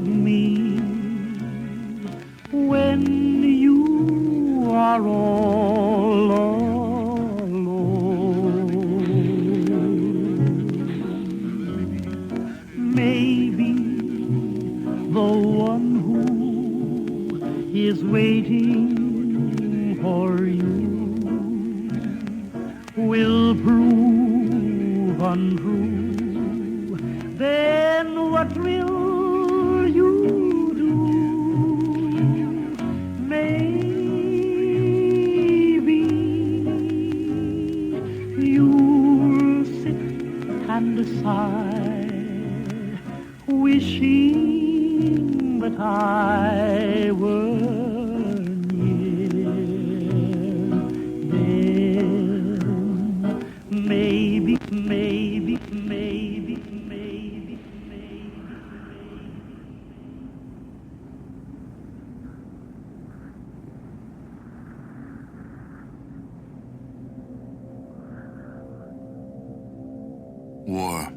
of me when you are all alone. Maybe the one who is waiting for you will prove untrue. Then what will and sigh, wishing that I were War.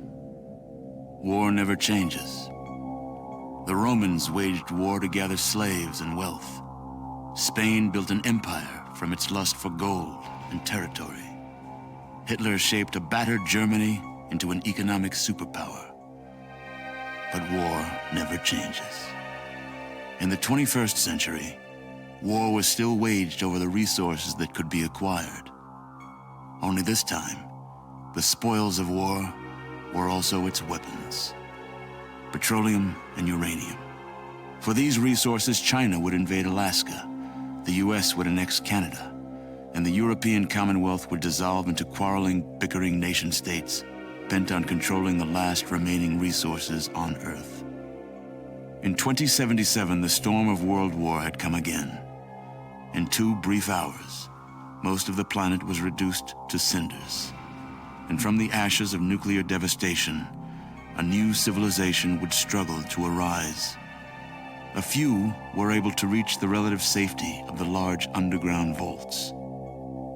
War never changes. The Romans waged war to gather slaves and wealth. Spain built an empire from its lust for gold and territory. Hitler shaped a battered Germany into an economic superpower. But war never changes. In the 21st century, war was still waged over the resources that could be acquired. Only this time, the spoils of war were also its weapons petroleum and uranium. For these resources, China would invade Alaska, the US would annex Canada, and the European Commonwealth would dissolve into quarreling, bickering nation states bent on controlling the last remaining resources on Earth. In 2077, the storm of World War had come again. In two brief hours, most of the planet was reduced to cinders and from the ashes of nuclear devastation, a new civilization would struggle to arise. A few were able to reach the relative safety of the large underground vaults.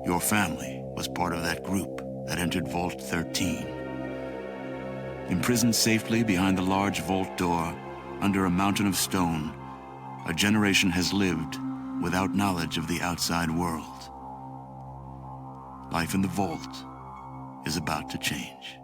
Your family was part of that group that entered Vault 13. Imprisoned safely behind the large vault door under a mountain of stone, a generation has lived without knowledge of the outside world. Life in the vault about to change.